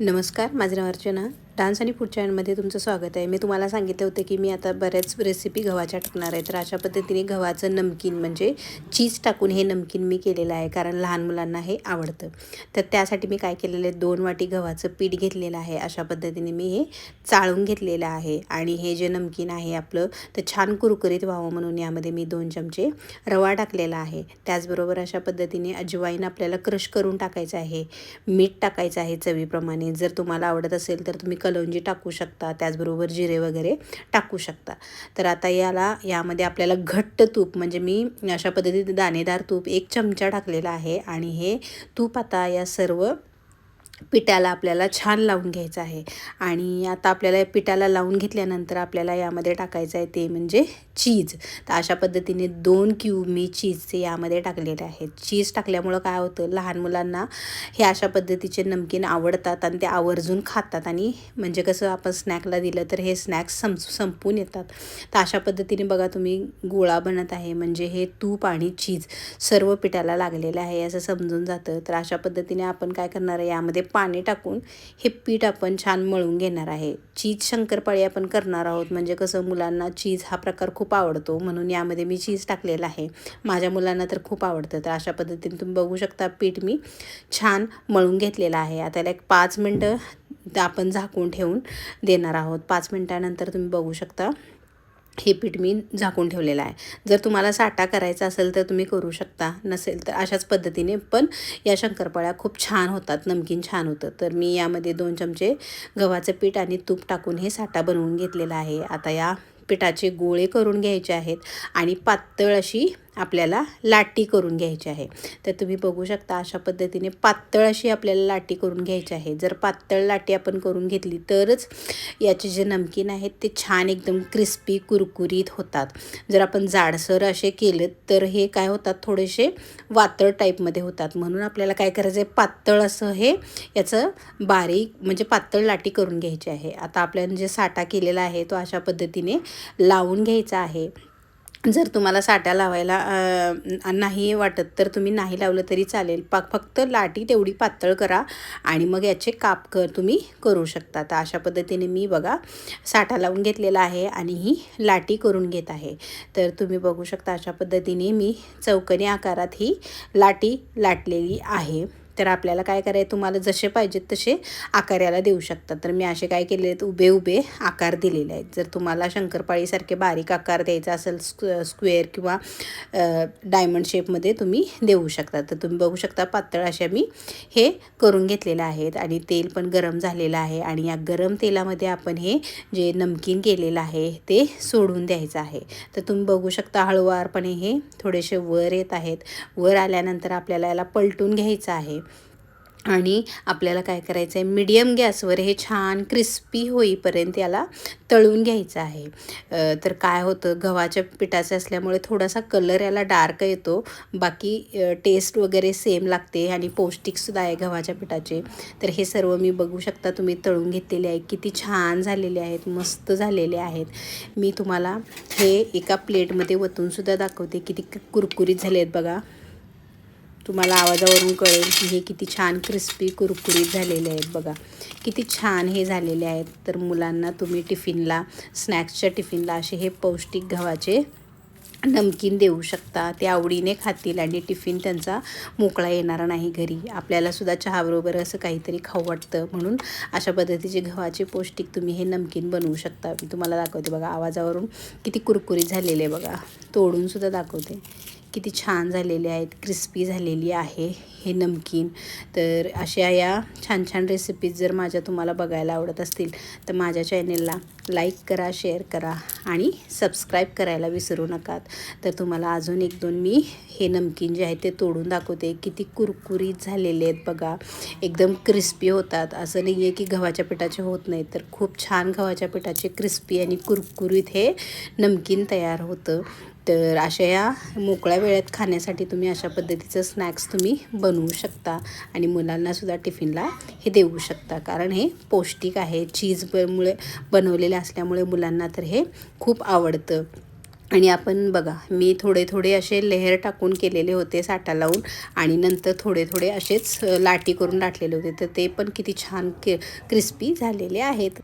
नमस्कार माझं नाव अर्चना. डान्स आणि फूड चॅनलमध्ये तुमचं स्वागत आहे. मी तुम्हाला सांगितलं होतं की मी आता बऱ्याच रेसिपी गव्हाच्या टाकणार आहे. तर अशा पद्धतीने गव्हाचं नमकीन म्हणजे चीज टाकून हे नमकीन मी केलेलं आहे कारण लहान मुलांना हे आवडतं. तर त्यासाठी मी काय केलेलं आहे दोन वाटी गव्हाचं पीठ घेतलेलं आहे. अशा पद्धतीने मी हे चाळून घेतलेलं आहे. आणि हे जे नमकीन आहे आपलं तर छान कुरकुरीत व्हावं म्हणून यामध्ये मी दोन चमचे रवा टाकलेला आहे. त्याचबरोबर अशा पद्धतीने अजवाईन आपल्याला क्रश करून टाकायचं आहे. मीठ टाकायचं आहे चवीप्रमाणे. जर तुम्हाला आवडत असेल तर तुम्ही कलौंजी टाकू शकता त्याचबरोबर जिरे वगैरे टाकू शकता. तर आता याला यामध्ये आपल्याला घट्ट तूप म्हणजे मी अशा पद्धतीने दाणेदार तूप एक चमचा टाकलेला आहे आणि हे तूप आता या सर्व पिठाला आपल्याला छान लावून घ्यायचं आहे. आणि आता आपल्याला पिठाला लावून घेतल्यानंतर आपल्याला यामध्ये टाकायचं आहे ते म्हणजे चीज तर अशा पद्धतीने दोन क्यूब मी चीजचे यामध्ये टाकलेले आहेत. चीज टाकल्यामुळं काय होतं? लहान मुलांना हे अशा पद्धतीचे नमकीन आवडतात आणि ते आवर्जून खातात. आणि म्हणजे कसं आपण स्नॅकला दिलं तर हे स्नॅक्स सं संपून येतात. तर अशा पद्धतीने बघा तुम्ही गोळा बनत आहे. म्हणजे हे तूप आणि चीज सर्व पिठाला लागलेलं आहे असं समजून जातं. तर अशा पद्धतीने आपण काय करणार आहे? यामध्ये पाणी टाकून हे पीठ आपण छान मळून घेणार आहे. चीज शंकरपाळी आपण करणार आहोत. म्हणजे कसं मुलांना चीज हा प्रकार खूप आवडतो. म्हणून यामध्ये मी चीज टाकलेला आहे. माझ्या मुलांना तर खूप आवडतं. तर अशा पद्धतीने तुम्ही बघू शकता पीठ मी छान मळून घेतलेलं आहे. आता एक पाच मिनटं आपण झाकून ठेवून देणार आहोत. पाच मिनटानंतर तुम्ही बघू शकता. हे पीठ मी झाकून ठेवलेलं आहे. जर तुम्हाला साठा करायचा असेल तर तुम्ही करू शकता. नसेल तर अशाच पद्धतीने. पण या शंकरपाळ्या खूप छान होतात. नमकीन छान होतं. तर मी यामध्ये दोन चमचे गव्हाचं पीठ आणि तूप टाकून हे साठा बनवून घेतलेला आहे. आता या पिठाचे गोळे करून घ्यायचे आहेत. आणि पातळ अशी आपल्याला लाटी करून घ्यायची आहे. तर तुम्ही बघू शकता अशा पद्धतीने पातळ अशी आपल्याला लाटी करून घ्यायची आहे. जर पातळ लाटी आपण करून घेतली तरच याचे जे नमकीन आहेत ते छान एकदम क्रिस्पी कुरकुरीत होतात. जर आपण जाडसर असे केले तर हे काय होतात? थोडेसे वातळ टाईपमध्ये होतात. म्हणून आपल्याला काय करायचं आहे पातळ असं हे याचं बारीक म्हणजे पातळ लाटी करून घ्यायची आहे. आता आपल्यानं जे साठा केलेला आहे तो अशा पद्धतीने लावून घ्यायचा आहे. जर तुम्हाला साठा लावायला नाही वाटत तर तुम्ही नाही लावलं तरी चालेल. पा फक्त लाटी तेवढी पातळ करा आणि मग याचे काप कर तुम्ही करू शकता. तर अशा पद्धतीने मी बघा साठा लावून घेतलेला आहे आणि ही लाटी करून घेत आहे. तर तुम्ही बघू शकता अशा पद्धतीने मी चौकनी आकारात ही लाटी लाटलेली आहे. तर आपल्याला काय करायचं तुम्हाला जसे पाहिजेत तसे आकार याला देऊ शकतात. तर मी असे काय केले आहेत उभे उभे आकार दिलेले आहेत. जर तुम्हाला शंकरपाळीसारखे बारीक आकार द्यायचा असेल स्क्वे स्क्वेअर किंवा डायमंड शेपमध्ये तुम्ही देऊ शकता. तर तुम्ही बघू शकता पातळ अशा मी हे करून घेतलेलं आहेत आणि तेल पण गरम झालेलं आहे आणि या गरम तेलामध्ये आपण हे जे नमकीन केलेलं आहे ते सोडून द्यायचं आहे. तर तुम्ही बघू शकता हळूवारपणे हे थोडेसे वर येत आहेत. वर आल्यानंतर आपल्याला याला पलटून घ्यायचं आहे. आणि आपल्याला काय करायचं आहे मीडियम गॅसवर हे छान क्रिस्पी होईपर्यंत याला तळून घ्यायचं आहे. तर काय होतं? गव्हाच्या पिठाचं असल्यामुळे थोडासा कलर याला डार्क येतो. बाकी टेस्ट वगैरे सेम लागते आणि पौष्टिकसुद्धा आहे गव्हाच्या पिठाचे. तर हे सर्व मी बघू शकता तुम्ही तळून घेतलेले आहे. किती छान झालेले आहेत मस्त झालेले आहेत. मी तुम्हाला हे एका प्लेटमध्ये वतूनसुद्धा दाखवते. किती कुरकुरीत झाले आहेत बघा. तुम्हाला आवाजावरून कळेल की हे किती छान क्रिस्पी कुरकुरीत झालेले आहेत बघा. किती छान हे झालेले आहेत. तर मुलांना तुम्ही टिफिनला स्नॅक्सच्या टिफिनला असे हे पौष्टिक गव्हाचे नमकीन देऊ शकता. ते आवडीने खातील आणि टिफिन त्यांचा मोकळा येणार नाही घरी. आपल्यालासुद्धा चहाबरोबर असं काहीतरी खाऊ वाटतं. म्हणून अशा पद्धतीचे गव्हाचे पौष्टिक तुम्ही हे नमकीन बनवू शकता. मी तुम्हाला दाखवते बघा आवाजावरून किती कुरकुरीत झालेले बघा. तोडूनसुद्धा दाखवते. किती छान झालेले आहेत क्रिस्पी झालेली आहे हे नमकीन. तर अशा या छान छान रेसिपीज जर माझ्या तुम्हाला बघायला आवडत असतील तर माझ्या चॅनेलला लाईक करा शेअर करा आणि सबस्क्राईब करायला विसरू नका. तर तुम्हाला अजून एक दोन मी हे नमकीन जे आहे ते तोडून दाखवते. किती कुरकुरीत झालेले आहेत बघा. एकदम क्रिस्पी होतात. असं नाही आहे की गव्हाच्या पिठाचे होत नाहीत तर खूप छान गव्हाच्या पिठाचे क्रिस्पी आणि कुरकुरीत हे नमकीन तयार होतं. तर अशा या मोकळ्या वेळेत खाण्यासाठी तुम्ही अशा पद्धतीचं स्नॅक्स तुम्ही बनवू शकता. आणि मुलांनासुद्धा टिफिनला हे देऊ शकता. कारण हे पौष्टिक आहे. चीज मुळे बनवलेले असल्यामुळे मुलांना तर हे खूप आवडतं. आणि आपण बघा मी थोडे थोडे असे लेहर टाकून केलेले होते साठा लावून. आणि नंतर थोडे थोडे असेच लाटी करून लाटलेले होते. तर ते पण किती छान क्रिस्पी झालेले आहेत.